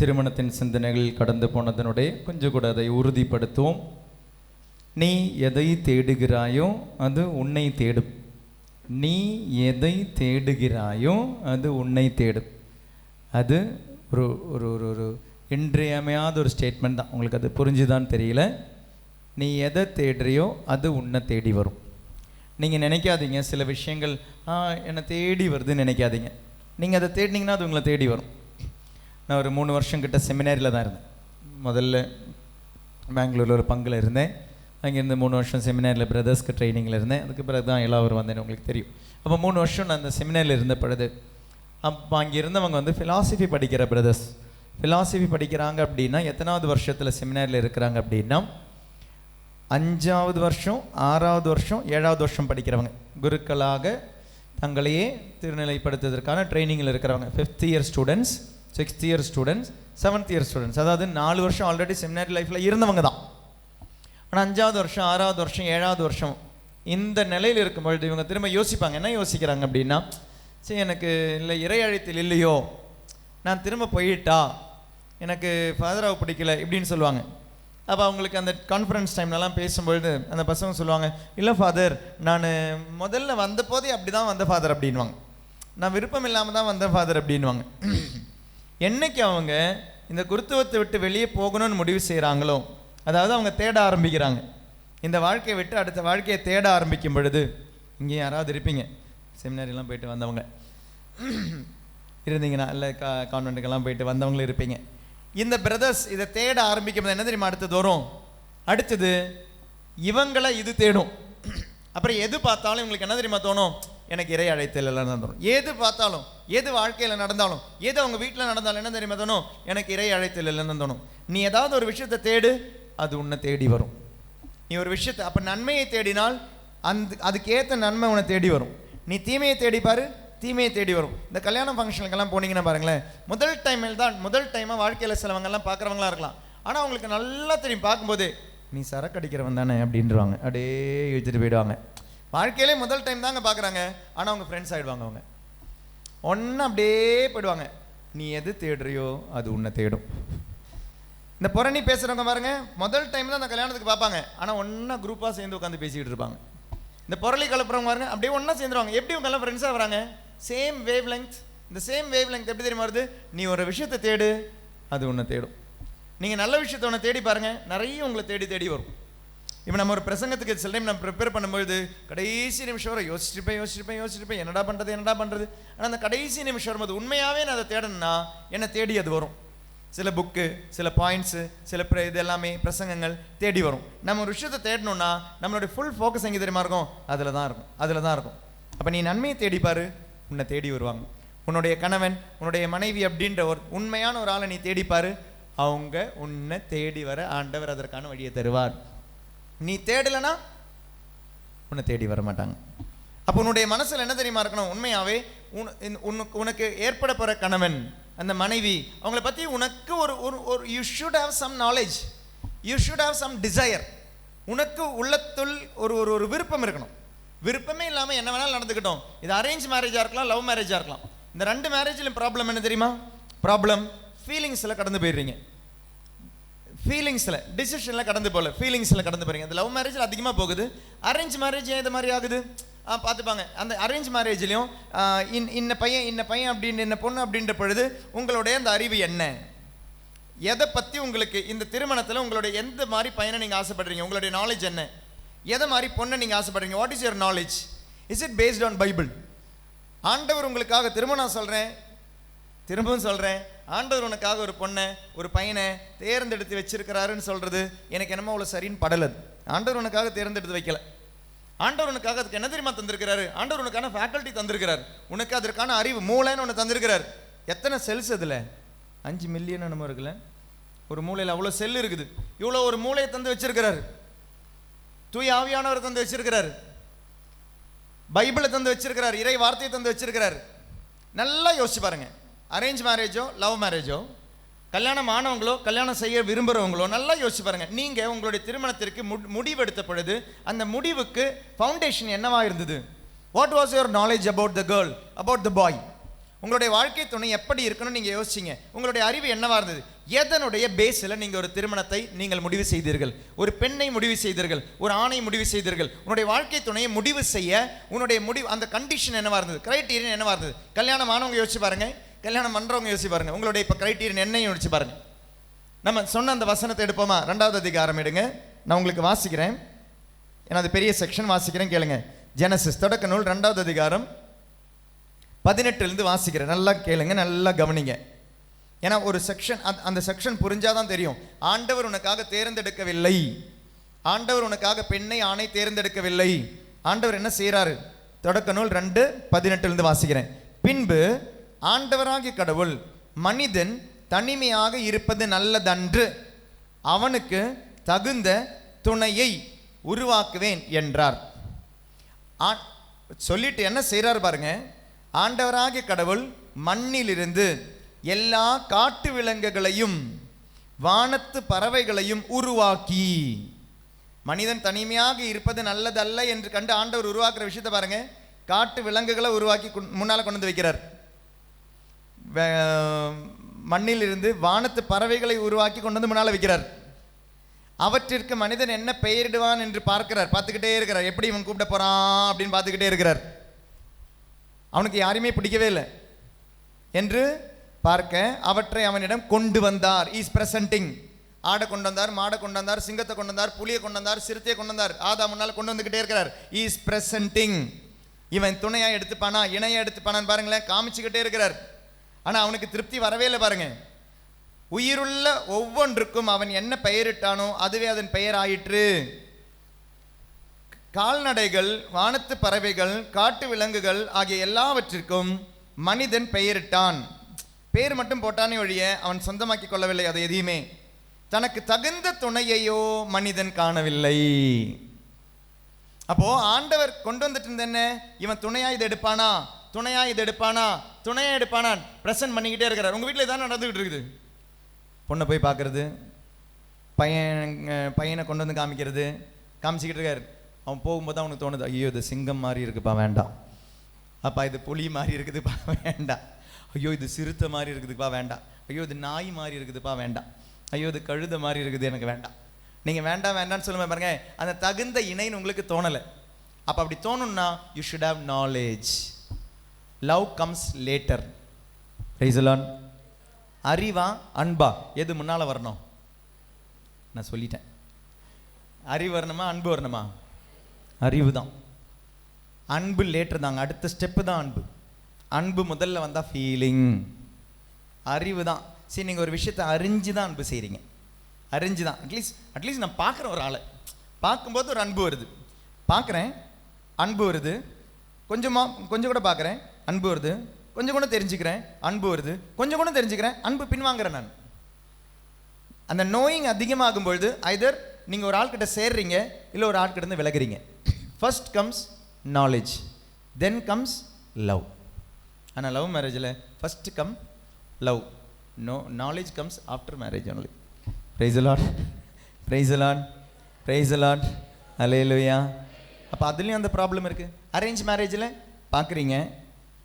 திருமணத்தின் சிந்தனைகள் கடந்து போனதனுடைய கொஞ்சம் கூட அதை உறுதிப்படுத்துவோம். நீ எதை தேடுகிறாயோ அது உன்னை தேடும். நீ எதை தேடுகிறாயோ அது உன்னை தேடும். அது ஒரு ஒரு ஒரு ஒரு இன்றியமையாத ஒரு ஸ்டேட்மெண்ட் தான். உங்களுக்கு அது புரிஞ்சுதான்னு தெரியல. நீ எதை தேடுறியோ அது உன்னை தேடி வரும். நீங்கள் நினைக்காதீங்க சில விஷயங்கள் ஆ என்னை தேடி வருதுன்னு நினைக்காதீங்க. நீங்கள் அதை தேடினீங்கன்னா அது உங்களை தேடி வரும். நான் ஒரு மூணு வருஷம் கிட்ட செமினாரியில் தான் இருந்தேன். முதல்ல பெங்களூரில் ஒரு பங்கில் இருந்தேன். அங்கேருந்து மூணு வருஷம் செமினாரில் பிரதர்ஸ்க்கு ட்ரைனிங்கில் இருந்தேன். அதுக்கு பிறகு தான் எல்லாரும் வந்தேன் உங்களுக்கு தெரியும். அப்போ மூணு வருஷம் நான் அந்த செமினாரில் இருந்த பிறகு அப்போ அங்கே இருந்தவங்க வந்து ஃபிலாசபி படிக்கிற பிரதர்ஸ் ஃபிலாசபி படிக்கிறாங்க அப்படின்னா எத்தனாவது வருஷத்தில் செமினாரில் இருக்கிறாங்க அப்படின்னா அஞ்சாவது வருஷம் ஆறாவது வருஷம் ஏழாவது வருஷம் படிக்கிறவங்க. குருக்களாக தங்களையே திருநிலைப்படுத்துவதற்கான ட்ரைனிங்கில் இருக்கிறவங்க. Fifth year students sixth year students seventh year students அதாவது நாலு வருஷம் ஆல்ரெடி செமினாரி லைஃப்பில் இருந்தவங்க தான். ஆனால் அஞ்சாவது வருஷம் ஆறாவது வருஷம் ஏழாவது வருஷம் இந்த நிலையில் இருக்கும் பொழுது இவங்க திரும்ப யோசிப்பாங்க. என்ன யோசிக்கிறாங்க அப்படின்னா சரி எனக்கு இல்லை இறை அழைத்தில் இல்லையோ நான் திரும்ப போயிட்டா எனக்கு ஃபாதராக பிடிக்கல இப்படின்னு சொல்லுவாங்க. அப்போ அவங்களுக்கு அந்த கான்ஃபரன்ஸ் டைம்லலாம் பேசும்பொழுது அந்த பசங்க சொல்லுவாங்க இல்லை ஃபாதர் நான் முதல்ல வந்த போதே அப்படி தான் வந்த ஃபாதர் அப்படின்வாங்க நான் விருப்பம் இல்லாமல் தான் வந்த ஃபாதர் அப்படின்வாங்க என்னைக்கு அவங்க இந்த குருத்துவத்தை விட்டு வெளியே போகணும்னு முடிவு செய்கிறாங்களோ அதாவது அவங்க தேட ஆரம்பிக்கிறாங்க. இந்த வாழ்க்கையை விட்டு அடுத்த வாழ்க்கையை தேட ஆரம்பிக்கும் பொழுது இங்கே யாராவது இருப்பீங்க? செமினாரிலாம் போயிட்டு வந்தவங்க. இருந்தீங்கன்னா இல்லை கா கான்வெண்ட்டுக்கெல்லாம் போயிட்டு வந்தவங்களும் இருப்பீங்க. இந்த பிரதர்ஸ் இதை தேட ஆரம்பிக்கும் போது என்ன தெரியுமா அடுத்தது வரும் அடுத்தது இவங்களை இது தேடும். அப்புறம் எது பார்த்தாலும் இவங்களுக்கு என்ன தெரியுமா தோணும்? எனக்கு இறை அழைத்தல் எல்லாம் தான் தோணும் எது பார்த்தாலும் எது வாழ்க்கையில் நடந்தாலும் எது அவங்க வீட்டில் நடந்தாலும் என்ன தெரியுமா தோணும்? எனக்கு இறை அழைத்தல் இல்லைன்னு தோணும் நீ ஏதாவது ஒரு விஷயத்தை தேடு அது உன்னை தேடி வரும். நீ ஒரு விஷயத்தை அப்போ நன்மையை தேடினால் அந்த அதுக்கேற்ற நன்மை உன்னை தேடி வரும். நீ தீமையை தேடி பாரு தீமையை தேடி வரும். இந்த கல்யாண ஃபங்க்ஷனுக்கெல்லாம் போனீங்கன்னா பாருங்களேன் முதல் டைமில் தான் முதல் டைமாக வாழ்க்கையில் சிலவங்கெல்லாம் பார்க்குறவங்களா இருக்கலாம். ஆனால் அவங்களுக்கு நல்லா தெரியும் பார்க்கும்போது நீ சரக்கு அடிக்கிறவன் தானே? அப்படின்றவாங்க. அப்படியே இழுத்துட்டு போயிடுவாங்க. வாழ்க்கையிலே முதல் டைம் தாங்க பார்க்குறாங்க. ஆனால் அவங்க ஃப்ரெண்ட்ஸ் ஆகிடுவாங்க அவங்க. ஒன்று அப்படியே போயிடுவாங்க. நீ எது தேடுறியோ அது உன்னை தேடும். இந்த புறணி பேசுகிறவங்க பாருங்க முதல் டைம் தான் அந்த கல்யாணத்துக்கு பார்ப்பாங்க. ஆனால் ஒன்றா குரூப்பாக சேர்ந்து உட்காந்து பேசிக்கிட்டு இருப்பாங்க. இந்த புரளி கலப்புறவங்க பாருங்க அப்படியே ஒன்றா சேர்ந்துருவாங்க. எப்படி உங்க எல்லாம் ஃப்ரெண்ட்ஸாக வராங்க? சேம் வேவ் லெங்க் இந்த சேம் வேவ் லெங்க் எப்படி தெரியுமா வருது? நீ ஒரு விஷயத்தை தேடு அது உன்னை தேடும். நீங்கள் நல்ல விஷயத்த ஒன்று தேடி பாருங்கள் நிறைய உங்களை தேடி தேடி வரும். இப்போ நம்ம ஒரு பிரசங்கத்துக்கு சில டைம் நம்ம ப்ரிப்பேர் பண்ணும்போது கடைசி நிமிஷம் வரை யோசிச்சிருப்பேன் யோசிச்சிருப்பேன் யோசிச்சிருப்பேன் என்னடா பண்ணுறது என்னடா பண்ணுறது ஆனால் அந்த கடைசி நிமிஷம் வரும்போது உண்மையாகவே நான் அதை தேடணும்னா என்னை தேடி அது வரும். சில புக்கு சில பாயிண்ட்ஸு சில பிர இது எல்லாமே பிரசங்கங்கள் தேடி வரும். நம்ம ஒரு விஷயத்தை தேடணும்னா நம்மளுடைய ஃபுல் ஃபோக்கஸ் எங்கே தெரியுமா இருக்கும்? அதில் தான் இருக்கும். அதில் தான் இருக்கும். அப்போ நீ நன்மையை தேடிப்பார் உன்னை தேடி வருவாங்க. உன்னுடைய கணவன் உன்னுடைய மனைவி அப்படின்ற ஒரு உண்மையான ஒரு ஆளை நீ தேடிப்பார் அவங்க உன்னை தேடி வர ஆண்டவர் அதற்கான வழியை தருவார். நீ தேடலைன்னா உன்னை தேடி வர மாட்டாங்க அப்போ உன்னுடைய மனசில் என்ன தெரியுமா இருக்கணும்? உண்மையாகவே உன் இந்த- உனக்கு உனக்கு ஏற்பட போகிற கணவன் அந்த மனைவி அவங்கள பற்றி உனக்கு ஒரு ஒரு ஒரு you should have some knowledge you should have some desire உனக்கு உள்ளத்துள் ஒரு ஒரு ஒரு விருப்பம் இருக்கணும். விருப்பமே இல்லாமல் என்ன வேணாலும் நடந்துக்கிட்டோம். இது அரேஞ்ச் மேரேஜாக இருக்கலாம் லவ் மேரேஜாக இருக்கலாம். இந்த ரெண்டு மேரேஜில் ப்ராப்ளம் என்ன தெரியுமா? ப்ராப்ளம் ஃபீலிங்ஸில் கடந்து போயிடுறீங்க. ஃபீலிங்ஸில் டிசிஷனில் கடந்து போகல. ஃபீலிங்ஸில் கடந்து போகிறீங்க அந்த லவ் மேரேஜில் அதிகமாக போகுது. அரேஞ்ச் மேரேஜ் ஏன் இது மாதிரி ஆகுது? ஆ பார்த்துப்பாங்க. அந்த அரேஞ்ச் மேரேஜ்லேயும் இன் இன்ன பையன் இன்ன பையன் அப்படின்னு இன்ன பொண்ணு அப்படின்ற பொழுது உங்களுடைய அந்த அறிவு என்ன? எதை பற்றி உங்களுக்கு இந்த திருமணத்தில் உங்களுடைய எந்த மாதிரி பையனை நீங்கள் ஆசைப்படுறீங்க? உங்களுடைய நாலேஜ் என்ன? எதை மாதிரி பொண்ணை நீங்கள் ஆசைப்படுறீங்க? What is your knowledge is it based on Bible ஆண்டவர் உங்களுக்காக திருமணம் சொல்கிறேன் திரும்பவும் சொல்கிறேன் ஆண்டவர் உனக்காக ஒரு பொண்ணை ஒரு பையனை தேர்ந்தெடுத்து வச்சிருக்கிறாருன்னு சொல்கிறது எனக்கு என்னமோ அவ்வளோ சரின்னு படலது. ஆண்டவர் உனக்காக தேர்ந்தெடுத்து வைக்கல. ஆண்டவர் உனக்காக அதுக்கு என்ன தெரியுமா தந்திருக்கிறாரு? ஆண்டவர் உனக்கான ஃபேக்கல்ட்டி தந்திருக்கிறார். உனக்கு அதற்கான அறிவு மூளைன்னு ஒன்று தந்திருக்கிறார். எத்தனை செல்ஸ் அதில்? அஞ்சு மில்லியன் என்னமோ இருக்குல்ல? ஒரு மூளையில் அவ்வளோ செல் இருக்குது. இவ்வளோ ஒரு மூளையை தந்து வச்சிருக்கிறார். தூய் ஆவியானவர் தந்து வச்சிருக்கிறார். பைபிளை தந்து வச்சிருக்கிறார். இறை வார்த்தையை தந்து வச்சிருக்கிறார். நல்லா யோசிச்சு பாருங்கள் அரேஞ்ச் மேரேஜோ லவ் மேரேஜோ கல்யாணம் ஆனவங்களோ கல்யாணம் செய்ய விரும்புகிறவங்களோ நல்லா யோசிச்சு பாருங்க. நீங்கள் உங்களுடைய திருமணத்திற்கு மு- முடிவெடுத்த பொழுது அந்த முடிவுக்கு ஃபவுண்டேஷன் என்னவாக இருந்தது? What was your knowledge about the girl about the boy உங்களுடைய வாழ்க்கை துணை எப்படி இருக்கணும்னு நீங்கள் யோசிச்சீங்க. உங்களுடைய அறிவு என்னவாக இருந்தது? எதனுடைய பேஸில் நீங்கள் ஒரு திருமணத்தை நீங்கள் முடிவு செய்தீர்கள்? ஒரு பெண்ணை முடிவு செய்தீர்கள்? ஒரு ஆணை முடிவு செய்தீர்கள்? உன்னுடைய வாழ்க்கை துணையை முடிவு செய்ய உன்னுடைய முடிவு அந்த கண்டிஷன் என்னவாக இருந்தது? கிரைட்டீரியன் என்னவாக இருந்தது? கல்யாணம் ஆனவங்க யோசிச்சு பாருங்கள் கல்யாணம் பண்ணுறவங்க யோசிச்சு பாருங்க. உங்களுடைய இப்போ கிரைட்டீரியன் என்னையும் யோசிச்சு பாருங்க. நம்ம சொன்ன அந்த வசனத்தை எடுப்போமா? ரெண்டாவது அதிகாரம் எடுங்க. நான் உங்களுக்கு வாசிக்கிறேன். ஏன்னா அது பெரிய செக்ஷன் வாசிக்கிறேன் கேளுங்க. ஜெனசிஸ் தொடக்க நூல் ரெண்டாவது அதிகாரம். பதினெட்டுலேருந்து வாசிக்கிறேன். நல்லா கேளுங்க நல்லா கவனிங்க. ஏன்னா ஒரு செக்ஷன் அந்த செக்ஷன் புரிஞ்சாதான் தெரியும். ஆண்டவர் உனக்காக தேர்ந்தெடுக்கவில்லை. ஆண்டவர் உனக்காக பெண்ணை ஆணை தேர்ந்தெடுக்கவில்லை. ஆண்டவர் என்ன செய்கிறாரு தொடக்க நூல் ரெண்டு பதினெட்டுலேருந்து வாசிக்கிறேன். பின்பு ஆண்டவராகிய கடவுள் மனிதன் தனிமையாக இருப்பது நல்லதன்று. அவனுக்கு தகுந்த துணையை உருவாக்குவேன் என்றார். ஆ- சொல்லிட்டு என்ன செய்கிறார் பாருங்க. ஆண்டவராகிய கடவுள் மண்ணிலிருந்து எல்லா காட்டு விலங்குகளையும் வானத்து பறவைகளையும் உருவாக்கி. மனிதன் தனிமையாக இருப்பது நல்லதல்ல என்று கண்டு ஆண்டவர் உருவாக்குற விஷயத்தை பாருங்க. காட்டு விலங்குகளை உருவாக்கி முன்னால் கொண்டு வந்து வைக்கிறார். வே- மண்ணிலிருந்து வானத்து பறவைகளை உருவாக்கி கொண்டு வந்து முன்னால் வைக்கிறார். அவற்றிற்கு மனிதன் என்ன பெயரிடுவான் என்று பார்க்கிறார். பார்த்துக்கிட்டே இருக்கிறார். எப்படி இவன் கூப்பிட போகிறான் அப்படின்னு பார்த்துக்கிட்டே இருக்கிறார். அவனுக்கு யாரையுமே பிடிக்கவே இல்லை. என்று பார்க்க அவற்றை அவனிடம் கொண்டு வந்தார். இஸ் பிரசன்டிங் ஆடை கொண்டு வந்தார் மாடை கொண்டு வந்தார் சிங்கத்தை கொண்டு வந்தார் புலியை கொண்டு வந்தார் சிறுத்தையை கொண்டு வந்தார். ஆதா முன்னால் கொண்டு வந்துக்கிட்டே இருக்கிறார். இஸ் பிரசன்டிங் இவன் துணையாக எடுத்துப்பானா இணையாக எடுத்துப்பானான்னு பாருங்களேன். காமிச்சுக்கிட்டே இருக்கிறார். ஆனால் அவனுக்கு திருப்தி வரவே இல்லை பாருங்க. உயிருள்ள ஒவ்வொன்றுக்கும் அவன் என்ன பெயரிட்டானோ அதுவே அதன் பெயர் ஆயிற்று கால்நடைகள் வானத்து பறவைகள் காட்டு விலங்குகள் ஆகிய எல்லாவற்றிற்கும் மனிதன் பெயரிட்டான். பேர் மட்டும் போட்டானே ஒழிய அவன் சொந்தமாக்கி கொள்ளவில்லை அதை எதையுமே. தனக்கு தகுந்த துணையையோ மனிதன் காணவில்லை. அப்போ ஆண்டவர் கொண்டு வந்துட்டு இருந்த என்ன? இவன் துணையா இதை எடுப்பானா? துணையா இது எடுப்பானா? துணையா எடுப்பானா பிரசன்ட் பண்ணிக்கிட்டே இருக்கிறார். உங்க வீட்டில் இதான் நடந்துகிட்டு இருக்குது? பொண்ணை போய் பார்க்கறது பையன் பையனை கொண்டு வந்து காமிக்கிறது காமிச்சிக்கிட்டு இருக்காரு. அவன் போகும்போது தான் அவனுக்கு தோணுது ஐயோ இது சிங்கம் மாதிரி இருக்குப்பா வேண்டாம். அப்பா இது புலி மாதிரி இருக்குதுப்பா வேண்டாம். ஐயோ இது சிறுத்தை மாதிரி இருக்குதுப்பா வேண்டாம். ஐயோ இது நாய் மாதிரி இருக்குதுப்பா வேண்டாம். ஐயோ இது கழுதை மாதிரி இருக்குது எனக்கு வேண்டாம். நீங்கள் வேண்டாம் வேண்டாம்னு சொல்லுங்க பாருங்க அந்த தகுந்த இணைன்னு உங்களுக்கு தோணலை. அப்போ அப்படி தோணும்னா you should have knowledge love comes later praise the Lord அறிவா அன்பா எது முன்னால் வரணும்? நான் சொல்லிட்டேன். அறிவு வரணுமா அன்பு வரணுமா? அறிவு தான். அன்பு லேட்டர் தாங்க. அடுத்த ஸ்டெப்பு தான் அன்பு அன்பு முதல்ல வந்தால் ஃபீலிங் அறிவு தான். சரி நீங்கள் ஒரு விஷயத்தை அறிஞ்சு தான் அன்பு செய்கிறீங்க அறிஞ்சு தான். அட்லீஸ்ட் அட்லீஸ்ட் நான் பார்க்குறேன் ஒரு ஆளை. பார்க்கும்போது ஒரு அன்பு வருது. பார்க்குறேன். அன்பு வருது. கொஞ்சமாக கொஞ்சம் கூட பார்க்குறேன். அன்பு வருது. கொஞ்சம் கூட தெரிஞ்சுக்கிறேன். அன்பு வருது. கொஞ்சம் கூட தெரிஞ்சுக்கிறேன். அன்பு பின்வாங்குறேன் நான். அந்த நோயிங் அதிகமாகும் பொழுது ஐதர் நீங்கள் ஒரு ஆள்கிட்ட சேர்றீங்க இல்லை ஒரு ஆள்கிட்ட இருந்து விலகுறீங்க. First comes knowledge then comes love ஆனால் love மேரேஜில் first come love no knowledge comes after marriage only praise the Lord praise the Lord praise the Lord அலையலுயா அப்போ அதுலேயும் அந்த ப்ராப்ளம் இருக்குது அரேஞ்ச் மேரேஜில் பார்க்குறீங்க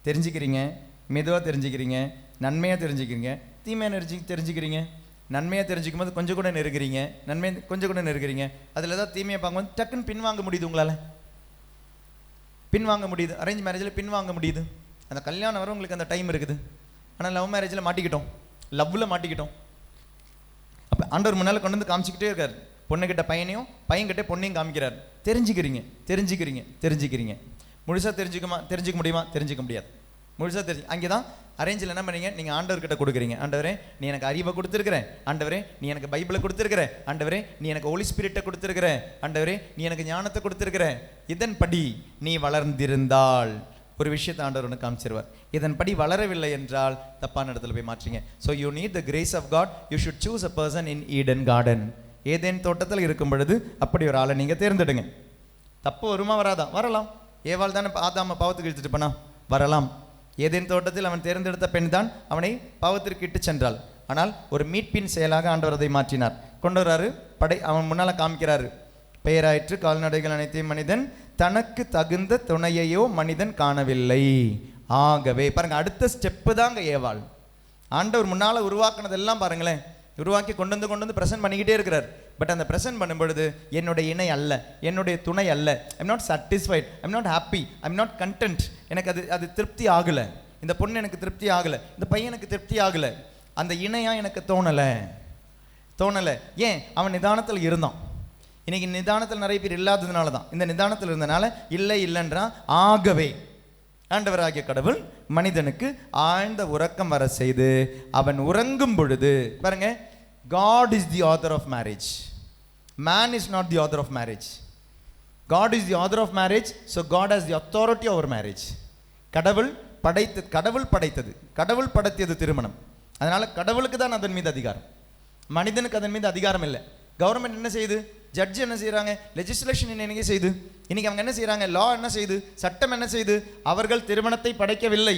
தெரிஞ்சுக்கிறீங்க மெதுவாக தெரிஞ்சுக்கிறீங்க நன்மையாக தெரிஞ்சுக்கிறீங்க தீமையாக நெறிஞ்சி தெரிஞ்சுக்கிறீங்க நன்மையாக தெரிஞ்சுக்கும் போது கொஞ்சம் கூட நெருக்கிறீங்க நன்மை கொஞ்சம் கூட நெருக்கிறீங்க அதில் ஏதாவது தீமையை பார்க்கும்போது டக்குன்னு பின்வாங்க முடியுது உங்களால். பின்வாங்க முடியுது. அரேஞ்ச் மேரேஜில் பின்வாங்க முடியுது. அந்த கல்யாணம் வர உங்களுக்கு அந்த டைம் இருக்குது. ஆனால் லவ் மேரேஜில் மாட்டிக்கிட்டோம். லவ்வில் மாட்டிக்கிட்டோம். அப்போ ஆண்டவர் முன்னால் கொண்டு வந்து காமிச்சிக்கிட்டே இருக்கார். பொண்ணுக்கிட்ட பையனையும் பையன்கிட்ட பொண்ணையும் காமிக்கிறார். தெரிஞ்சுக்கிறீங்க தெரிஞ்சுக்கிறீங்க தெரிஞ்சுக்கிறீங்க. முழுசாக தெரிஞ்சுக்குமா? தெரிஞ்சுக்க முடியுமா? தெரிஞ்சுக்க முடியாது. முழுசாக தெரிஞ்சு அங்கே தான் அரேஞ்சில் என்ன பண்ணீங்க? நீங்கள் ஆண்டவர்கிட்ட கொடுக்குறீங்க. ஆண்டவரே நீ எனக்கு அறிவை கொடுத்துருக்குற. ஆண்டவரே நீ எனக்கு பைபிளை கொடுத்துருக்குற. ஆண்டவரே நீ எனக்கு ஒளி ஸ்பிரிட்டை கொடுத்துருக்குற. ஆண்டவரே நீ எனக்கு ஞானத்தை கொடுத்துருக்குற. இதன்படி நீ வளர்ந்திருந்தால் ஒரு விஷயத்தை ஆண்டவர் ஒன்று காமிச்சிருவார். இதன்படி வளரவில்லை என்றால் தப்பான இடத்துல போய் மாற்றிங்க. So you need the grace of God you should choose a person in Eden garden Eden தோட்டத்தில் இருக்கும் பொழுது அப்படி ஒரு ஆளை நீங்கள் தேர்ந்தெடுங்க. தப்பு வருமா வராதா? வரலாம். ஏவாள் தானே ஆதாம பாவத்துக்கு இழுத்துட்டு போனா? வரலாம். ஏதேன் தோட்டத்தில் அவன் தேர்ந்தெடுத்த பெண் தான் அவனை பாவத்திற்கு இட்டு சென்றாள். ஆனால் ஒரு மீட்பின் செயலாக ஆண்டவர் அதை மாற்றினார். கொண்டு வராரு. படை அவன் முன்னால் காமிக்கிறாரு. பெயராயிற்று கால்நடைகள் அனைத்தையும் மனிதன் தனக்கு தகுந்த துணையையோ மனிதன் காணவில்லை. ஆகவே பாருங்க அடுத்த ஸ்டெப்பு தாங்க ஏவாள். ஆண்டவர் முன்னால் உருவாக்குனதெல்லாம் பாருங்களேன். உருவாக்கி கொண்டு வந்து கொண்டு வந்து ப்ரெசென்ட் பண்ணிக்கிட்டே இருக்கிறார். பட் அந்த ப்ரெசென்ட் பண்ணும்பொழுது என்னுடைய இணை அல்ல என்னுடைய துணை அல்ல. I'm not satisfied I'm not happy I'm not content எனக்கு அது அது திருப்தி ஆகலை. இந்த பொண்ணு எனக்கு திருப்தி ஆகலை இந்த பையன் எனக்கு திருப்தி ஆகலை. அந்த இணையாக எனக்கு தோணலை. தோணலை. ஏன்? அவன் நிதானத்தில் இருந்தான். இன்றைக்கி நிதானத்தில் நிறைய பேர் இல்லாததுனால தான். இந்த நிதானத்தில் இருந்தனால இல்லை இல்லைன்றான். ஆகவே ஆண்டவராகிய கடவுள் மனிதனுக்கு ஆழ்ந்த உறக்கம் வர செய்து அவன் உறங்கும் பொழுது பாருங்கள் God is the author of marriage man is not the author of marriage God is the author of marriage so God has the authority over marriage கடவுள் படைத்து கடவுள் படைத்தது. கடவுள் படைத்தது திருமணம். அதனால் கடவுளுக்கு தான் அதன் மீது அதிகாரம். மனிதனுக்கு அதன் மீது அதிகாரம் இல்லை. கவர்மெண்ட் என்ன செய்யுது? ஜட்ஜ் என்ன செய்கிறாங்க லெஜிஸ்லேஷன் என்ன செய்யுது? இன்றைக்கி அவங்க என்ன செய்கிறாங்க லா என்ன செய்யுது? சட்டம் என்ன செய்யுது? அவர்கள் திருமணத்தை படைக்கவில்லை.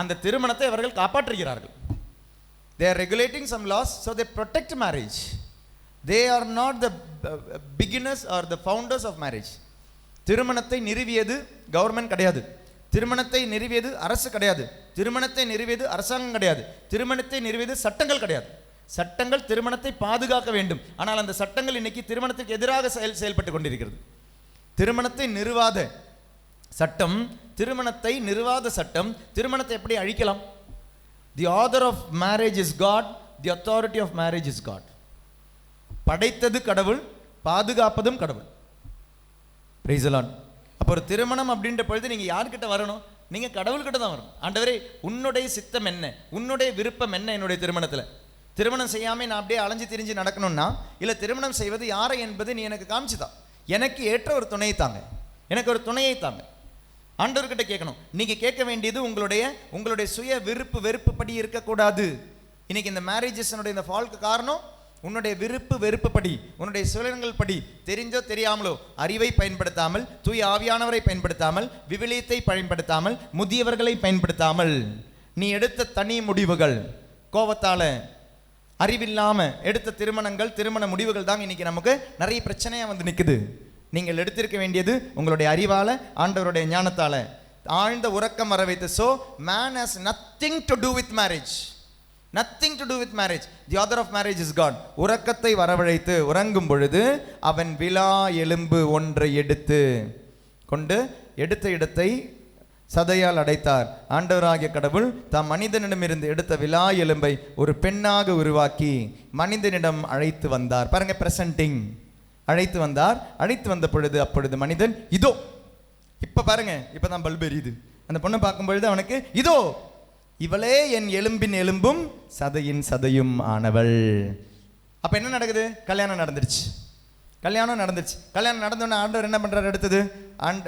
அந்த திருமணத்தை அவர்கள் காப்பாற்றுகிறார்கள். They are regulating some laws so they protect marriage. They are not the are beginners or the founders of marriage. திருமணத்தை நிறுவியது கவர்மெண்ட் கிடையாது. திருமணத்தை நிறுவியது அரசு கிடையாது. திருமணத்தை நிறுவியது அரசாங்கம் கிடையாது. திருமணத்தை நிறுவியது சட்டங்கள் கிடையாது. சட்டங்கள் திருமணத்தை பாதுகாக்க வேண்டும். ஆனால் அந்த சட்டங்கள் இன்னைக்கு திருமணத்திற்கு எதிராக செயல் செயல்பட்டு கொண்டிருக்கிறது. திருமணத்தை நிறுவாத சட்டம் திருமணத்தை நிறுவாத சட்டம் திருமணத்தை எப்படி அழிக்கலாம்? The author of marriage is God the authority of marriage is God படைத்தது கடவுள் பாதுகாப்பதும் கடவுள். பிரைசலான் அப்போ ஒரு திருமணம் அப்படின்ற பொழுது நீங்கள் யார்கிட்ட வரணும்? நீங்கள் கடவுள்கிட்ட தான் வரணும். ஆண்டவரே உன்னுடைய சித்தம் என்ன? உன்னுடைய விருப்பம் என்ன என்னுடைய திருமணத்தில்? திருமணம் செய்யாமல் நான் அப்படியே அலைஞ்சு திரிஞ்சு நடக்கணும்னா இல்லை திருமணம் செய்வது யாரை என்பது நீ எனக்கு காமிச்சுதான் எனக்கு ஏற்ற ஒரு துணையை தாங்க. எனக்கு ஒரு துணையை தாங்க. ஆண்டவர்கிட்ட கேட்கணும். நீங்க கேட்க வேண்டியது உங்களுடைய உங்களுடைய சுய விருப்பு வெறுப்பு படி இருக்கக்கூடாது. இன்னைக்கு இந்த மேரேஜஸ்னுடைய இந்த ஃபால்க்கு காரணம் உன்னுடைய விருப்பு வெறுப்புப்படி உன்னுடைய சுயங்கள் படி தெரிஞ்சோ தெரியாமலோ அறிவை பயன்படுத்தாமல் தூய் ஆவியானவரை பயன்படுத்தாமல் விவிலியத்தை பயன்படுத்தாமல் முதியவர்களை பயன்படுத்தாமல் நீ எடுத்த தனி முடிவுகள் கோபத்தால் அறிவில்லாமல் எடுத்த திருமணங்கள் திருமண முடிவுகள் தான் இன்னைக்கு நமக்கு நிறைய பிரச்சனையாக வந்து நிற்குது நீங்கள் எடுத்திருக்க வேண்டியது உங்களுடைய அறிவால் ஆண்டவருடைய ஞானத்தால். ஆழ்ந்த உறக்கம் வர வைத்து so man has nothing to do with marriage nothing to do with marriage the author of marriage is God உறக்கத்தை வரவழைத்து உறங்கும் பொழுது அவன் விழா எலும்பு ஒன்றை எடுத்து கொண்டு எடுத்த இடத்தை சதையால் அடைத்தார். ஆண்டவராகிய கடவுள் தாம் மனிதனிடமிருந்து எடுத்த விழா எலும்பை ஒரு பெண்ணாக உருவாக்கி மனிதனிடம் அழைத்து வந்தார். பாருங்க பிரசன்டிங் அழைத்து வந்தார். அழைத்து வந்த பொழுது அப்பொழுது மனிதன் இதோ. இப்போ பாருங்க இப்போ தான் பல்பு எரியுது. அந்த பொண்ணை பார்க்கும் பொழுது அவனுக்கு இதோ இவளே என் எலும்பின் எலும்பும் சதையின் சதையும் ஆனவள். அப்போ என்ன நடக்குது? கல்யாணம் நடந்துருச்சு. கல்யாணம் நடந்துச்சு கல்யாணம் நடந்தோடனே ஆண்டவர் என்ன பண்ணுறாரு அடுத்தது? ஆண்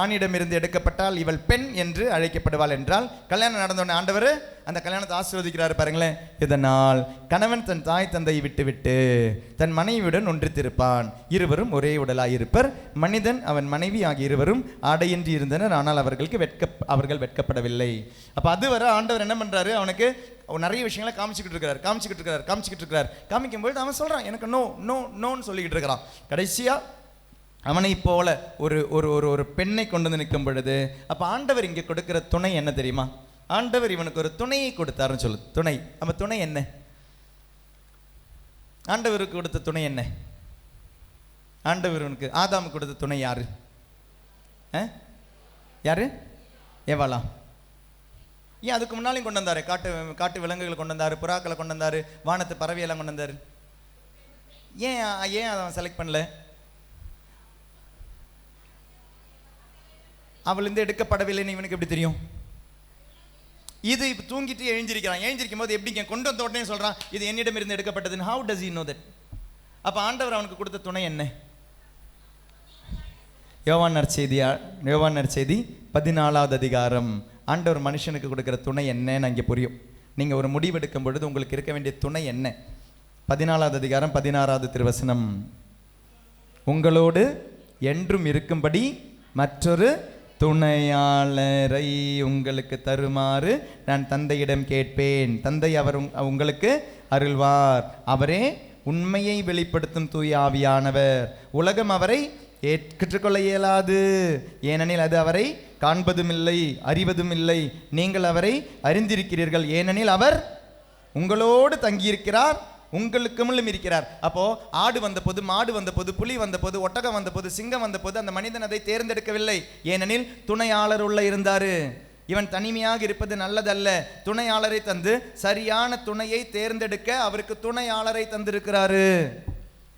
ஆணிடமிருந்து எடுக்கப்பட்டால் இவள் பெண் என்று அழைக்கப்படுவாள் என்றால் கல்யாணம் நடந்தோடனே ஆண்டவர் அந்த கல்யாணத்தை ஆசீர்வதிக்கிறாரு பாருங்களேன். இதனால் கணவன் தன் தாய் தந்தையை விட்டுவிட்டு தன் மனைவியுடன் ஒன்றித்திருப்பான். இருவரும் ஒரே உடலாய் இருப்பர். மனிதன் அவன் மனைவி ஆகிய இருவரும் ஆடையின்றி இருந்தனர். ஆனால் அவர்களுக்கு வெட்க அவர்கள் வெட்கப்படவில்லை. அப்போ அதுவரை ஆண்டவர் என்ன பண்ணுறாரு அவனுக்கு நிறைய விஷயங்களை காமிச்சிக்கிட்டு இருக்கிறார். காமிச்சிக்கிட்டு இருக்கிறார். காமிச்சிக்கிட்டு இருக்கிறார். காமிக்கும்போது அவன் சொல்கிறான் எனக்கு நோ நோ நோன்னு சொல்லிக்கிட்டு இருக்கிறான். கடைசியாக அவனை போல ஒரு ஒரு ஒரு ஒரு பெண்ணை கொண்டு வந்து நிற்கும் பொழுது அப்போ ஆண்டவர் இங்கே கொடுக்கிற துணை என்ன தெரியுமா? ஆண்டவர் இவனுக்கு ஒரு துணையை கொடுத்தாருன்னு சொல்லு. துணை. நம்ம துணை என்ன? ஆண்டவருக்கு கொடுத்த துணை என்ன? ஆண்டவர் இவனுக்கு ஆதாமுக்கு கொடுத்த துணை யாரு? ஆ? யாரு? ஏவாளா ஏன் அதுக்கு முன்னாலையும் கொண்டு வந்தாரு? காட்டு காட்டு விலங்குகளை கொண்டு வந்தாரு புறாக்களை கொண்டு வந்தாரு வானத்து பறவையெல்லாம் கொண்டு வந்தாரு. ஏன் ஏன் அவன் செலக்ட் பண்ணல? அவளிருந்து எடுக்கப்படவில்லைன்னு இவனுக்கு எப்படி தெரியும்? இது இப்போ தூங்கிட்டு எழுந்திருக்கிறான். எழுந்திருக்கும் போது எப்படிங்க கொண்டு வந்த உடனே சொல்கிறான் இது என்னிடம் இருந்து எடுக்கப்பட்டதுன்னு. How does you know that அப்போ ஆண்டவர் அவனுக்கு கொடுத்த துணை என்ன? யோவான் நற்செய்தி யோவான் நற்செய்தி பதினாலாவது அதிகாரம். ஆண்டவர் மனுஷனுக்கு கொடுக்குற துணை என்னன்னு அங்கே புரியும். நீங்கள் ஒரு முடிவெடுக்கும் பொழுது உங்களுக்கு இருக்க வேண்டிய துணை என்ன? பதினாலாவது அதிகாரம் பதினாறாவது திருவசனம். உங்களோடு என்றும் இருக்கும்படி மற்றொரு துணையாளரை உங்களுக்கு தருமாறு நான் தந்தையிடம் கேட்பேன். தந்தை அவர் உங்- உங்களுக்கு அருள்வார். அவரே உண்மையை வெளிப்படுத்தும் தூய ஆவியானவர். உலகம் அவரை ஏற்றுக்கொள்ள இயலாது. ஏனெனில் அது அவரை காண்பதுமில்லை அறிவதுமில்லை. அறிவதும் இல்லை நீங்கள் அவரை அறிந்திருக்கிறீர்கள். ஏனெனில் அவர் உங்களோடு தங்கியிருக்கிறார். உங்களுக்கு முள்ளும் இருக்கிறார். அப்போ ஆடு வந்தபோது மாடு வந்தபோது புலி வந்தபோது ஒட்டகம் வந்தபோது சிங்கம் வந்தபோது அந்த மனிதன் அதை தேர்ந்தெடுக்கவில்லை. ஏனெனில் துணையாளர் உள்ள இருந்தாரு. இவன் தனிமையாக இருப்பது நல்லதல்ல. துணையாளரை தந்து சரியான துணையை தேர்ந்தெடுக்க அவருக்கு துணையாளரை தந்திருக்கிறாரு.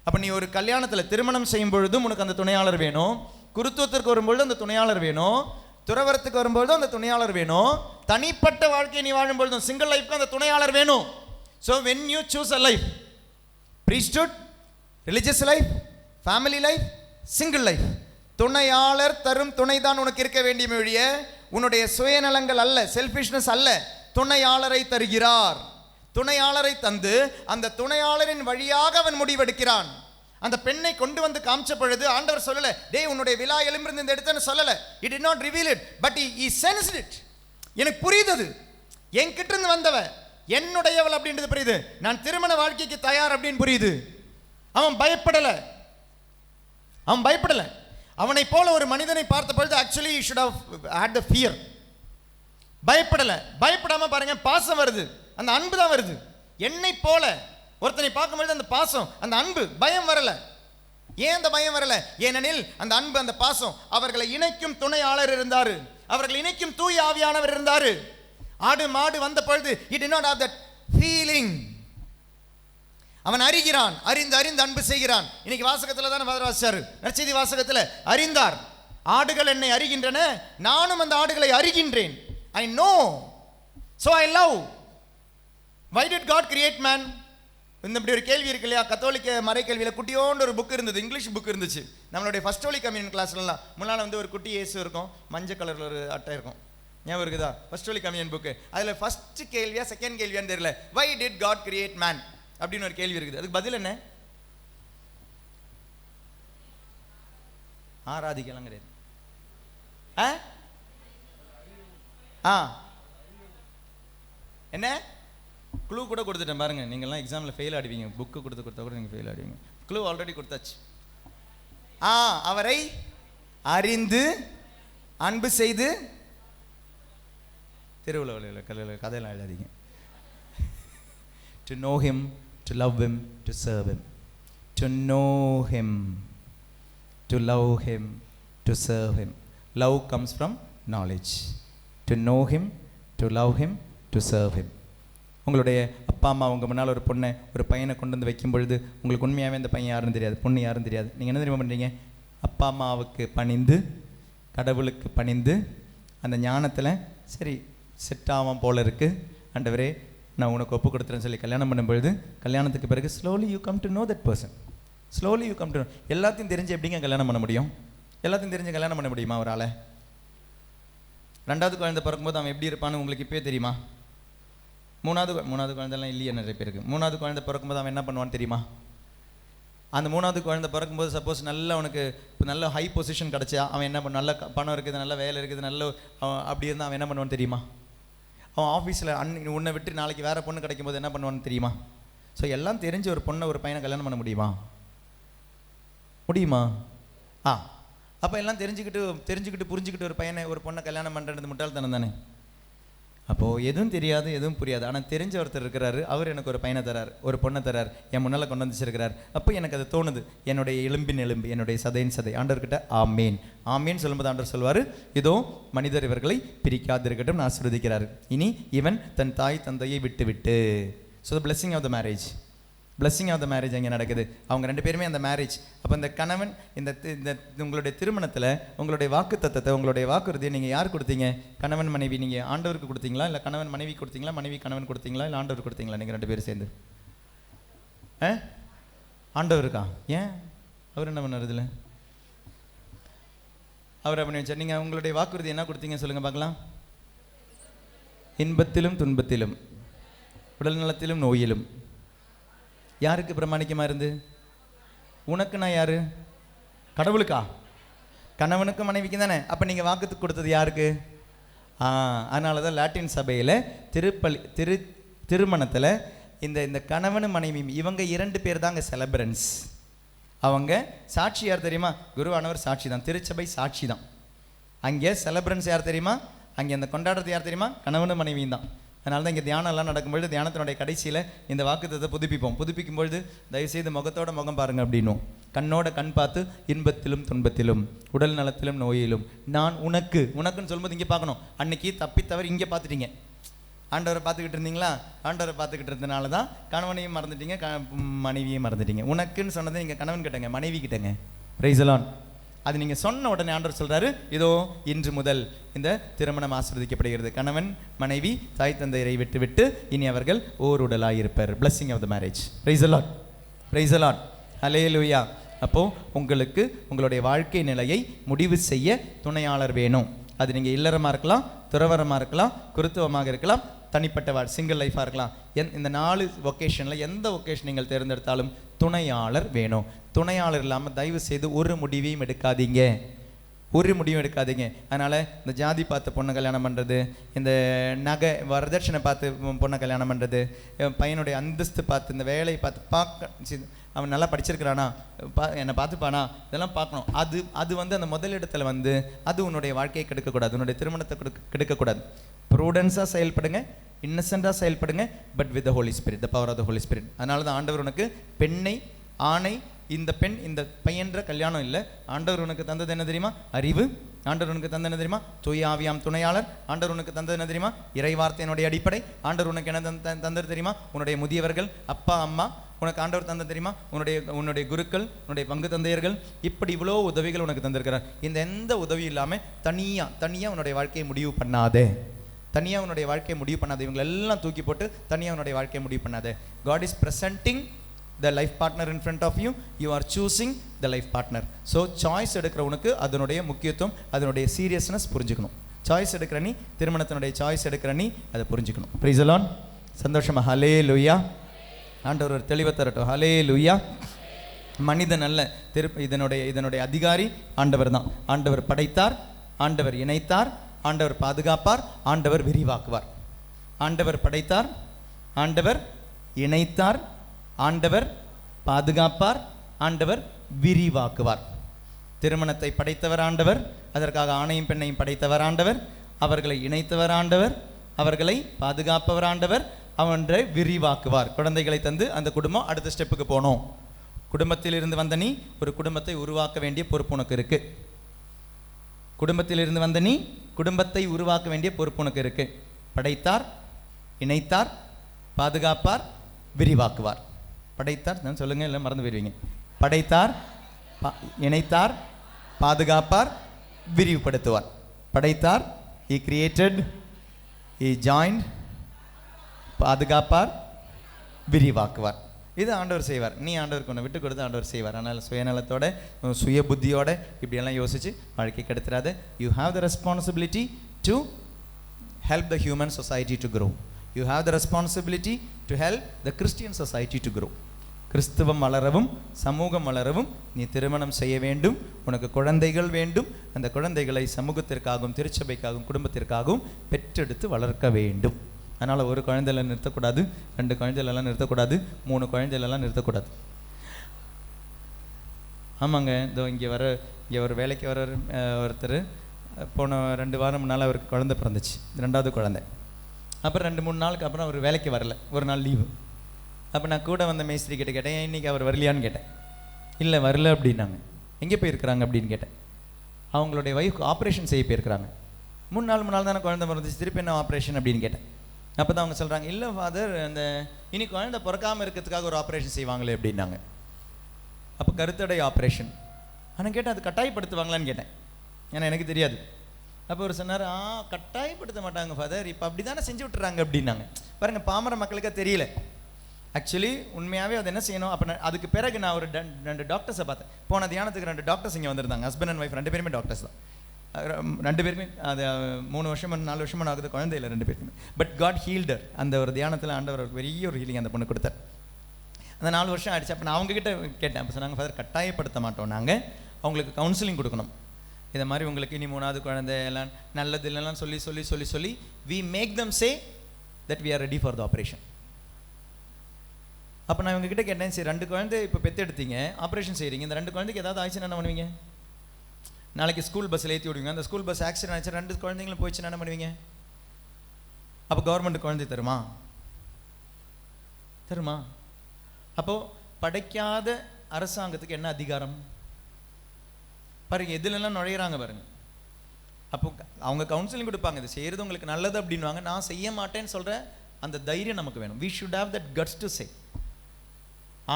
அப்ப நீ ஒரு கல்யாணத்துல திருமணம் செய்யும் பொழுதும் உனக்கு அந்த துணையாளர் வேணும். குருத்துவத்திற்கு வரும்பொழுது அந்த துணையாளர் வேணும். துறவரத்துக்கு வரும்பொழுதும் அந்த துணையாளர் வேணும். தனிப்பட்ட வாழ்க்கையை நீ வாழும் பொழுதும் சிங்கிள் லைஃப்க்கு அந்த துணையாளர் வேணும். So when you choose a life priesthood religious life family life single life துணையாளர் தரும் துணைதான் உனக்கு இருக்க வேண்டிய மொழிய உன்னுடைய சுயநலங்கள் அல்ல செல்ஃபிஷ்னஸ் அல்ல துணையாளரை தருகிறார். துணையாளரை தந்து அந்த துணையாளரின் வழியாக அவன் முடிவெடுக்கிறான். அந்த பெண்ணை கொண்டு வந்து காமிச்ச பொழுது ஆண்டவர் சொல்லல டேய் உன்னுடைய விழா எலும்பிருந்து இந்த எடுத்தேன்னு சொல்லல. It it not reveal it but he sensed it எனக்கு புரியுது அது என்கிட்ட இருந்து வந்தவ என்னுடையவள் அப்படின்றது புரியுது. நான் திருமண வாழ்க்கைக்கு தயார் அப்படின்னு புரியுது. அவன் பயப்படல. அவன் பயப்படல. அவனை போல ஒரு மனிதனை பார்த்த பொழுது actually should have had the fear பயப்படல. பயப்படாம பாருங்க பாசம் வருது. அந்த அன்பு தான் வருது. என்னை போல ஒருத்தனை பார்க்கும்பொழுது அந்த பாசம் அந்த அன்பு பயம் வரல. ஏன் அந்த பயம் வரல? ஏனெனில் அந்த அன்பு அந்த பாசம் அவர்களை இணைக்கும் துணையாளர் இருந்தாரு. அவர்களை இணைக்கும் தூய் ஆவியானவர் இருந்தாரு. ஆடு மாடு வந்த பொழுது it not have that feeling அவன் அறிகிறான் அறிந்து அறிந்து அன்பு செய்கிறான். இன்னைக்கு வாசகத்தில் தானே பதில் வாசிச்சாரு? நற்செய்தி வாசகத்தில் அறிந்தார். ஆடுகள் என்னை அறிகின்றன நானும் அந்த ஆடுகளை அறிகின்றேன். I know so I love why did God create man இந்த இப்படி ஒரு கேள்வி இருக்கு இல்லையா? கத்தோலிக்க மறைக்கல்வியில் குட்டியோண்டு ஒரு புக் இருந்தது இங்கிலீஷ் புக் இருந்துச்சு. நம்மளுடைய ஃபஸ்ட் ஹோலி கம்யூனியன் கிளாஸ்லலாம் முன்னால் வந்து ஒரு குட்டி ஏசு இருக்கும் மஞ்சள் கலரில் ஒரு அட்டை இருக்கும். ஞாபகம் இருக்குதா? ஃபர்ஸ்ட் ஒலி கம்யூனியன் புக்கு அதில் ஃபர்ஸ்ட் கேள்வியா செகண்ட் கேள்வியான்னு தெரியல. Why did God create man அப்படின்னு ஒரு கேள்வி இருக்குது. அதுக்கு பதில் என்ன? ஆராதிக்கலாம் கிடையாது. ஆ? ஆ. என்ன? க்ளூ கூட கொடுத்துட்டேன் பாருங்க. நீங்கள்லாம் எக்ஸாமில் ஃபெயில் ஆடுவீங்க. புக்கு கொடுத்து கொடுத்தா கூட நீங்கள் ஃபெயில் ஆடுவீங்க. க்ளூ ஆல்ரெடி கொடுத்தாச்சு. ஆ அவரை அறிந்து அன்பு செய்து திருவிழாவில் கல்லில் கதையெல்லாம் எழுதாதீங்க. To know him to love him to serve him to know him to love him to serve him love comes from knowledge to know him to love him to serve him உங்களுடைய அப்பா அம்மா உங்கள் முன்னால் ஒரு பொண்ணை ஒரு பையனை கொண்டு வந்து வைக்கும் பொழுது உங்களுக்கு உண்மையாகவே அந்த பையன் யாருன்னு தெரியாது பொண்ணு யாருன்னு தெரியாது. நீங்கள் என்ன தெரியுமா பண்ணுறீங்க அப்பா அம்மாவுக்கு பணிந்து கடவுளுக்கு பணிந்து அந்த ஞானத்தில் சரி செட் ஆகாமல் போல இருக்குது ஆண்டவரே நான் உனக்கு ஒப்பு கொடுத்துறேன்னு சொல்லி கல்யாணம் பண்ணும்பொழுது கல்யாணத்துக்கு பிறகு slowly you come to know that person slowly you come to எல்லாத்தையும் தெரிஞ்சு எப்படிங்க கல்யாணம் பண்ண முடியும்? எல்லாத்தையும் தெரிஞ்சு கல்யாணம் பண்ண முடியுமா ஒரு ஆளை ரெண்டாவது குழந்தை பிறக்கும்போது அவன் எப்படி இருப்பான்னு உங்களுக்கு இப்பயே தெரியுமா? மூணாவது மூணாவது குழந்தைலாம் இல்லையே நிறைய பேருக்கு. மூணாவது குழந்தை பிறக்கும்போது அவன் என்ன பண்ணுவான்னு தெரியுமா? அந்த மூணாவது குழந்தை பிறக்கும்போது சப்போஸ் நல்ல அவனுக்கு இப்போ நல்ல ஹை பொசிஷன் கிடச்சா அவன் என்ன பண்ண நல்ல பணம் இருக்குது நல்ல வேலை இருக்குது நல்ல அப்படி இருந்தால் அவன் என்ன பண்ணுவான்னு தெரியுமா? அவன் ஆஃபீஸில் அன் உன்னை விட்டு நாளைக்கு வேறு பொண்ணு கிடைக்கும் போது என்ன பண்ணுவான்னு தெரியுமா? ஸோ எல்லாம் தெரிஞ்ச ஒரு பொண்ணை ஒரு பையனை கல்யாணம் பண்ண முடியுமா? முடியுமா? ஆ. அப்போ எல்லாம் தெரிஞ்சுக்கிட்டு தெரிஞ்சுக்கிட்டு புரிஞ்சுக்கிட்டு ஒரு பையனை ஒரு பொண்ணை கல்யாணம் பண்ணுறது முட்டாள்தனம் தானே அப்போது எதுவும் தெரியாது எதுவும் புரியாது. ஆனால் தெரிஞ்ச ஒருத்தர் இருக்கிறாரு அவர் எனக்கு ஒரு பையனை தரார் ஒரு பொண்ணை தரார் என் முன்னால் கொண்டு வந்துச்சிருக்கிறார் அப்போ எனக்கு அது தோணுது என்னுடைய எலும்பின் எலும்பு என்னுடைய சதையின் சதை. ஆண்டவர்கிட்ட ஆமேன். ஆமேன் சொல்லும்போது ஆண்டவர் சொல்வார் இதோ மனிதர் இவர்களை பிரிக்காதிருக்கட்டும் ஆசிர்வதிக்கிறார் இனி இவன் தன் தாய் தந்தையை விட்டு விட்டு so the blessing of the marriage blessing of the marriage அங்கே நடக்குது. அவங்க ரெண்டு பேருமே அந்த மேரேஜ் அப்போ இந்த கணவன் இந்த தி- இந்த உங்களுடைய திருமணத்தில் உங்களுடைய வாக்கு தத்தத்தை உங்களுடைய வாக்குறுதியை நீங்கள் யார் கொடுத்தீங்க? கணவன் மனைவி நீங்கள் ஆண்டவருக்கு கொடுத்தீங்களா? இல்லை கணவன் மனைவி கொடுத்தீங்களா? மனைவி கணவன் கொடுத்தீங்களா? இல்லை ஆண்டவர் கொடுத்தீங்களா? நீங்கள் ரெண்டு பேரும் சேர்ந்து. ஆ? ஆண்டவருக்கா? ஏன்? அவர் என்ன பண்ணுறதுல அவர் அப்படி வச்சார் நீங்கள் உங்களுடைய வாக்குறுதி என்ன கொடுத்தீங்க சொல்லுங்கள் பார்க்கலாம். இன்பத்திலும் துன்பத்திலும் உடல் நலத்திலும் நோயிலும். யாருக்கு பிரமாணிக்கமாக இருந்து? உனக்கு நான் யாரு? கடவுளுக்கா? கணவனுக்கும் மனைவிக்கும் தானே. அப்போ நீங்கள் வாக்குத்து கொடுத்தது யாருக்கு? ஆ அதனால தான் லாட்டின் சபையில் திருப்பலி திரு திருமணத்தில் இந்த இந்த கணவனு மனைவியும் இவங்க இரண்டு பேர் தாங்க செலப்ரன்ஸ் அவங்க சாட்சி யார் தெரியுமா? குருவானவர் சாட்சி தான். திருச்சபை சாட்சி தான். அங்கே செலப்ரன்ஸ் யார் தெரியுமா? அங்கே அந்த கொண்டாடுறது யார் தெரியுமா? கணவனு மனைவியும் தான். அதனால தான் இங்கே தியானம்லாம் நடக்கும்பொழுது தியானத்தினுடைய கடைசியில் இந்த வாக்குத்தத்தை புதுப்பிப்போம். புதுப்பிக்கும் பொழுது தயவுசெய்து முகத்தோட முகம் பாருங்கள் அப்படின்னும். கண்ணோட கண் பார்த்து இன்பத்திலும் துன்பத்திலும் உடல் நலத்திலும் நோயிலும். நான் உனக்கு உனக்குன்னு சொல்லும்போது இங்கே பார்க்கணும். அன்னைக்கு தப்பி தவறி இங்கே பார்த்துட்டீங்க. ஆண்டவரை பார்த்துக்கிட்டு இருந்தீங்களா? ஆண்டவரை பார்த்துக்கிட்டு இருந்தனால தான் கணவனையும் மறந்துட்டீங்க க மனைவியும் மறந்துட்டீங்க. உனக்குன்னு சொன்னதை இங்கே கணவன் கிட்டங்க மனைவி கிட்டங்க. ரைசலான் அது நீங்கள் சொன்ன உடனே ஆண்டவர் சொல்கிறாரு இதோ இன்று முதல் இந்த திருமணம் ஆசிர்வதிக்கப்படுகிறது. கணவன் மனைவி தாய் தந்தையரை விட்டு விட்டு இனி அவர்கள் ஓர் உடலாக பிளஸ்ஸிங் ஆஃப் த மேரேஜ் பிரைசலான் பிரைசலான் ஹலே லூயா அப்போது உங்களுக்கு உங்களுடைய வாழ்க்கை நிலையை முடிவு செய்ய துணையாளர் வேணும். அது நீங்கள் இல்லறமாக இருக்கலாம் துறவரமாக இருக்கலாம் குருத்துவமாக இருக்கலாம் தனிப்பட்ட வாழ் சிங்கிள் லைஃபாக இருக்கலாம். எந் இந்த நாலு ஒகேஷனில் எந்த ஒகேஷன் நீங்கள் தேர்ந்தெடுத்தாலும் துணையாளர் வேணும். துணையாளர் இல்லாமல் தயவு செய்து ஒரு முடிவையும் எடுக்காதீங்க. ஒரு முடிவும் எடுக்காதீங்க. அதனால் இந்த ஜாதி பார்த்து பொண்ணை கல்யாணம் பண்ணுறது இந்த நகை வரதட்சணை பார்த்து பொண்ணை கல்யாணம் பண்ணுறது பையனுடைய அந்தஸ்து பார்த்து இந்த வேலையை பார்த்து பார்க்க அவன் நல்லா படிச்சிருக்கிறானா பா என்னை பார்த்துப்பானா இதெல்லாம் பார்க்கணும். அது அது வந்து அந்த முதலிடத்தில் வந்து அது உன்னுடைய வாழ்க்கையை கெடுக்கக்கூடாது. உன்னுடைய திருமணத்தை கொடுக்க கெடுக்கக்கூடாது. ப்ரூடன்ஸாக செயல்படுங்க. இன்னசென்ட்டாக செயல்படுங்க but with the holy spirit the power of the holy spirit அதனால தான் ஆண்டவர் உனக்கு பெண்ணை ஆணை இந்த பெண் இந்த பையன்ற கல்யாணம் இல்லை. ஆண்டவர் உனக்கு தந்தது என்ன தெரியுமா? அறிவு. ஆண்டவர் உனக்கு தந்தது என்ன தெரியுமா? தூய் ஆவியாம் துணையாளர். ஆண்டவர் உனக்கு தந்தது என்ன தெரியுமா? இறைவார்த்தையினுடைய அடிப்படை. ஆண்டவர் உனக்கு என்ன தந்த- தந்தது தெரியுமா? உன்னுடைய முதியவர்கள் அப்பா அம்மா. உனக்கு ஆண்டவர் தந்தது தெரியுமா? உன்னுடைய உன்னுடைய குருக்கள் உன்னுடைய பங்கு தந்தையர்கள். இப்படி இவ்வளோ உதவிகள் உனக்கு தந்திருக்கிறார். இந்த எந்த உதவி இல்லாமல் தனியாக தனியாக உன்னுடைய வாழ்க்கையை முடிவு பண்ணாதே. தனியாக உன்னுடைய வாழ்க்கையை முடிவு பண்ணாத. இவங்களை எல்லாம் தூக்கி போட்டு தனியாக உன்னுடைய வாழ்க்கையை முடிவு பண்ணாத. God is presenting the life partner in front of you you are choosing the life partner so choice எடுக்கிறவனுக்கு அதனுடைய முக்கியத்துவம் அதனுடைய சீரியஸ்னஸ் புரிஞ்சுக்கணும். சாய்ஸ் எடுக்கிற நீ திருமணத்தினுடைய சாய்ஸ் எடுக்கிற நீ அதை புரிஞ்சுக்கணும். ப்ரீசலான் சந்தோஷமாக ஹலே லுய்யா ஆண்டவர் ஒரு தெளிவை தரட்டும். ஹலே லுய்யா மனிதன் அல்ல திரு இதனுடைய இதனுடைய அதிகாரி ஆண்டவர் தான். ஆண்டவர் படைத்தார் ஆண்டவர் இணைத்தார் ஆண்டவர் பாதுகாப்பார் ஆண்டவர் விரிவாக்குவார். ஆண்டவர் படைத்தார் ஆண்டவர் இணைத்தார் ஆண்டவர் பாதுகாப்பார் ஆண்டவர் விரிவாக்குவார். திருமணத்தை படைத்தவர் ஆண்டவர் அதற்காக ஆணையும் பெண்ணையும் படைத்தவர் ஆண்டவர் அவர்களை இணைத்தவர் ஆண்டவர் அவர்களை பாதுகாப்பவர் ஆண்டவர் அவன்றை விரிவாக்குவார். குழந்தைகளை தந்து அந்த குடும்பம் அடுத்த ஸ்டெப்புக்கு போனோம். குடும்பத்தில் இருந்து வந்த நீ ஒரு குடும்பத்தை உருவாக்க வேண்டிய பொறுப்பு உனக்கு இருக்கு. குடும்பத்தில் இருந்து வந்த நீ குடும்பத்தை உருவாக்க வேண்டிய பொறுப்பு உனக்கு இருக்கு. படைத்தார் இணைத்தார் பாதுகாப்பார் விரிவாக்குவார். படைத்தார் நான் சொல்லுங்கள் இல்லை மறந்து போயிருவீங்க படைத்தார் பா- இணைத்தார் பாதுகாப்பார் விரிவுபடுத்துவார். படைத்தார் இ கிரியேட்டட் இ ஜாயின்ட் பாதுகாப்பார் விரிவாக்குவார். இது ஆண்டவர் செய்வார். நீ ஆண்டவருக்கு ஒன்று விட்டு கொடுத்து ஆண்டவர் செய்வார். அதனால் சுயநலத்தோட உன் சுய புத்தியோட இப்படியெல்லாம் யோசிச்சு வாழ்க்கை கெடுத்துறாது. You have the responsibility to help the human society to grow you have the responsibility to help the Christian society to grow கிறிஸ்துவம் வளரவும் சமூகம் வளரவும் நீ திருமணம் செய்ய வேண்டும். உனக்கு குழந்தைகள் வேண்டும். அந்த குழந்தைகளை சமூகத்திற்காகவும் திருச்சபைக்காகவும் குடும்பத்திற்காகவும் பெற்றெடுத்து வளர்க்க வேண்டும். அதனால் ஒரு குழந்தையில நிறுத்தக்கூடாது ரெண்டு குழந்தைகளெல்லாம் நிறுத்தக்கூடாது மூணு குழந்தைகளெல்லாம் நிறுத்தக்கூடாது. ஆமாங்க இதோ இங்கே வர இங்கே ஒரு வேலைக்கு வர ஒருத்தர் போன ரெண்டு வாரம் முன்னால் அவருக்கு குழந்தை பிறந்துச்சு ரெண்டாவது குழந்தை. அப்புறம் ரெண்டு மூணு நாளுக்கு அப்புறம் அவர் வேலைக்கு வரல ஒரு நாள் லீவு அப்போ நான் கூட வந்த மேஸ்திரி கிட்ட கேட்டேன் இன்றைக்கி அவர் வரலையான்னு கேட்டேன். இல்லை வரல அப்படின்னாங்க. எங்கே போயிருக்கிறாங்க? அப்படின்னு கேட்டேன். அவங்களுடைய ஒய்ஃப் ஆப்ரேஷன் செய்ய போயிருக்கிறாங்க. மூணு நாள் மூணு நாள் தானே குழந்தை பிறந்துச்சு திருப்பி என்ன ஆப்ரேஷன் அப்படின்னு கேட்டேன். அப்போ தான் அவங்க சொல்கிறாங்க இல்லை ஃபாதர் அந்த இனி குழந்தை பிறக்காமல் இருக்கிறதுக்காக ஒரு ஆப்ரேஷன் செய்வாங்களே அப்படின்னாங்க. அப்போ கருத்தடை ஆப்ரேஷன் ஆனால் கேட்டேன் அது கட்டாயப்படுத்துவாங்களான்னு கேட்டேன். ஏன்னா எனக்கு தெரியாது. அப்போ ஒரு சொன்னார் ஆ கட்டாயப்படுத்த மாட்டாங்க ஃபாதர் இப்போ அப்படி தானே செஞ்சு விட்டுறாங்க அப்படின்னாங்க. பாருங்கள் பாமர மக்களுக்கே தெரியல. ஆக்சுவலி உண்மையாகவே அது என்ன செய்யணும்? அப்போ நான் அதுக்கு பிறகு நான் ஒரு ரெண்டு- ரெண்டு டாக்டர்ஸை பார்த்தேன். போன தியானத்துக்கு ரெண்டு டாக்டர்ஸ் இங்கே வந்திருந்தாங்க. ஹஸ்பண்ட் அண்ட் ஒய்ஃப் ரெண்டு பேருமே டாக்டர்ஸ் தான். ரெண்டு பேருமே அது மூணு வருஷம் நாலு வருஷமா ஆகுது குழந்தை இல்லை ரெண்டு பேருக்குமே. பட் காட் ஹீல்டர் அந்த ஒரு தியானத்தில் ஆண்டவர் பெரிய ஒரு ஹீலிங் அந்த பொண்ணு கொடுத்தார். அந்த நாலு வருஷம் ஆயிடுச்சு. அப்போ நான் அவங்ககிட்ட கேட்டேன். அப்போ சொன்னாங்க ஃபாதர் கட்டாயப்படுத்த மாட்டோம் நாங்கள் அவங்களுக்கு கவுன்சிலிங் கொடுக்கணும். இதை மாதிரி உங்களுக்கு இனி மூணாவது குழந்தை எல்லாம் நல்லது இல்லைலாம் சொல்லி சொல்லி சொல்லி சொல்லி we make them say that we are ready for the operation அப்போ நான் இவங்ககிட்ட கேட்டேன் சரி ரெண்டு குழந்தை இப்போ பெற்று எடுத்தீங்க ஆப்ரேஷன் செய்கிறீங்க இந்த ரெண்டு குழந்தைக்கு ஏதாவது ஆயிடுச்சுன்னா என்ன பண்ணுவீங்க? நாளைக்கு ஸ்கூல் பஸ்ஸில் ஏற்றி விடுவீங்க. அந்த ஸ்கூல் பஸ் ஆக்சிடென்ட் ஆச்சு ரெண்டு குழந்தைங்களும் போயிடுச்சுன்னா என்ன பண்ணுவீங்க? அப்போ கவர்மெண்ட் குழந்தை தருமா? தருமா? அப்போது படைக்காத அரசாங்கத்துக்கு என்ன அதிகாரம்? பாருங்கள் எதுலெல்லாம் நுழையிறாங்க பாருங்கள் அப்போ அவங்க கவுன்சிலிங் கொடுப்பாங்க இது செய்கிறது உங்களுக்கு நல்லது அப்படின்வாங்க நான் செய்ய மாட்டேன்னு சொல்கிற அந்த தைரியம் நமக்கு வேணும். We should have that guts to say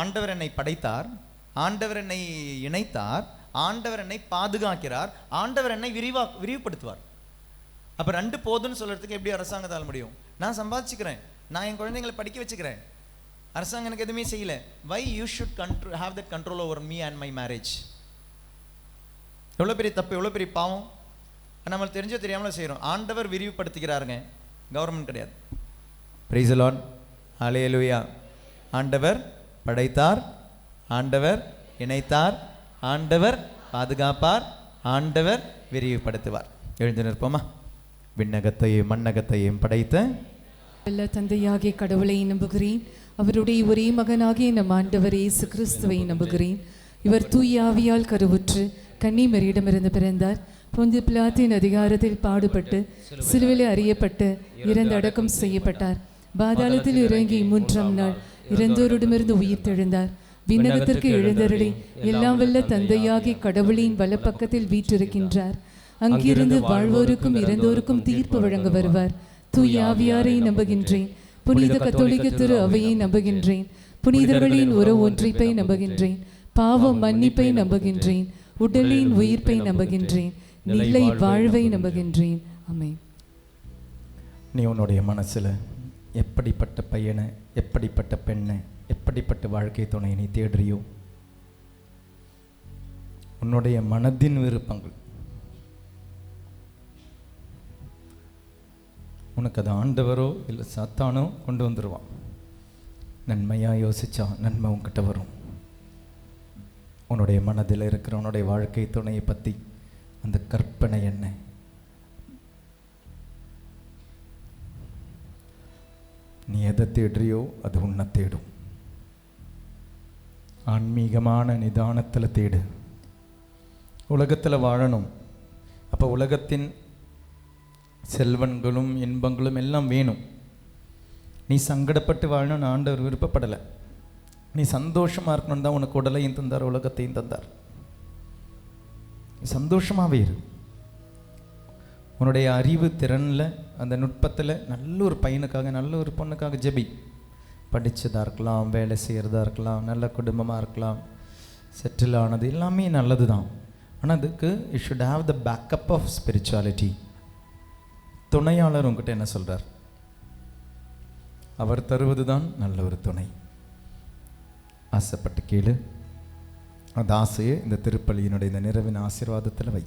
ஆண்டவர் என்னை படைத்தார். ஆண்டவர் என்னை இணைத்தார். ஆண்டவர் என்னை பாதுகாக்கிறார் ஆண்டவர் என்னை விரிவா விரிவுபடுத்துவார். அப்போ ரெண்டு போதும்னு சொல்கிறதுக்கு எப்படி அரசாங்கத்தால் முடியும்? நான் சம்பாதிச்சுக்கிறேன். நான் என் குழந்தைங்களை படிக்க வச்சுக்கிறேன். அரசாங்கம் எனக்கு எதுவுமே செய்யலை. Why you should control have that control over me and my marriage எவ்வளோ பெரிய தப்பு எவ்வளோ பெரிய பாவம்? நம்மளுக்கு தெரிஞ்சோ தெரியாமல் செய்கிறோம் ஆண்டவர் விரிவுபடுத்திக்கிறாருங்க கவர்மெண்ட் கிடையாது. பிரைசலான் அலையலுயா ஆண்டவர் படைத்தார். ஆண்டவர் இணைத்தார். ஆண்டவர் பாதுகாப்பார் ஆண்டவர் விரிவுபடுத்துவார். எழுந்து நிற்போமா? விண்ணகத்தையும் மண்ணகத்தையும் படைத்த. நல்ல தந்தையாகிய கடவுளை நம்புகிறேன். அவருடைய ஒரே மகனாகிய நம் ஆண்டவர் இயேசு கிறிஸ்துவை நம்புகிறேன். இவர் தூயாவியால் கருவுற்று கன்னிமரியிடமிருந்து பிறந்தார். பொந்து பிளாத்தின் அதிகாரத்தில் பாடுபட்டு சிலுவிலே அறியப்பட்டு இறந்து அடக்கம் செய்யப்பட்டார். பாதாளத்தில் இறங்கி மூன்றாம் நாள் இறந்தோரிடமிருந்து உயிர் தெழுந்தார் விண்ணகத்திற்கு எழுந்தருளி எல்லாம் வல்ல தந்தையாகிய கடவுளின் வலப்பக்கத்தில் வீற்றிருக்கின்றார். அங்கிருந்து வாழ்வோருக்கும் இறந்தோருக்கும் தீர்ப்பு வழங்க வருவார். தூய ஆவியாரை நம்புகின்றேன். புனித கத்தோலிக்க திரு அவையை நம்புகின்றேன். புனிதர்களின் உறவு ஒன்றிப்பை நம்புகின்றேன். பாவம் மன்னிப்பை நம்புகின்றேன். உடலின் உயிர்ப்பை நம்புகின்றேன். நிலை வாழ்வை நம்புகின்றேன். ஆமென். நீ உன்னுடைய மனசில் எப்படிப்பட்ட பையனை எப்படிப்பட்ட பெண்ணை எப்படிப்பட்ட வாழ்க்கை துணை நீ தேடுறியோ? உன்னுடைய மனதின் விருப்பங்கள். உனக்கு அது ஆண்டவரோ இல்லை சாத்தானோ கொண்டு வந்துடுவான் நன்மையாக யோசிச்சா நன்மை உங்ககிட்ட வரும். உன்னுடைய மனதில் இருக்கிற உன்னுடைய வாழ்க்கை துணையை பற்றி அந்த கற்பனை என்ன? நீ எதை தேடுறியோ அது உன்னை தேடும். ஆன்மீகமான நிதானத்தில் தேடு. உலகத்தில் வாழணும். அப்போ உலகத்தின் செல்வன்களும் இன்பங்களும் எல்லாம் வேணும். நீ சங்கடப்பட்டு வாழணும்னு ஆண்டவர் விருப்பப்படலை. நீ சந்தோஷமாக இருக்கணும் தான் உனக்கு உடலையும் தந்தார் உலகத்தையும் தந்தார். சந்தோஷமாகவே இரு. உன்னுடைய அறிவு திறனில் அந்த நுட்பத்தில் நல்ல ஒரு பையனுக்காக நல்ல ஒரு பொண்ணுக்காக ஜெபி. படித்ததாக இருக்கலாம் வேலை செய்கிறதா இருக்கலாம் நல்ல குடும்பமாக இருக்கலாம் செட்டில் ஆனது எல்லாமே நல்லது தான் ஆனால் அதுக்கு you should have the backup of spirituality துணையாளர் உங்ககிட்ட என்ன சொல்கிறார் அவர் தருவது தான் நல்ல ஒரு துணை. ஆசைப்பட்டு கேளு. அந்த ஆசையை இந்த திருப்பலியினுடைய இந்த நிறைவின் ஆசீர்வாதத்தில் வை.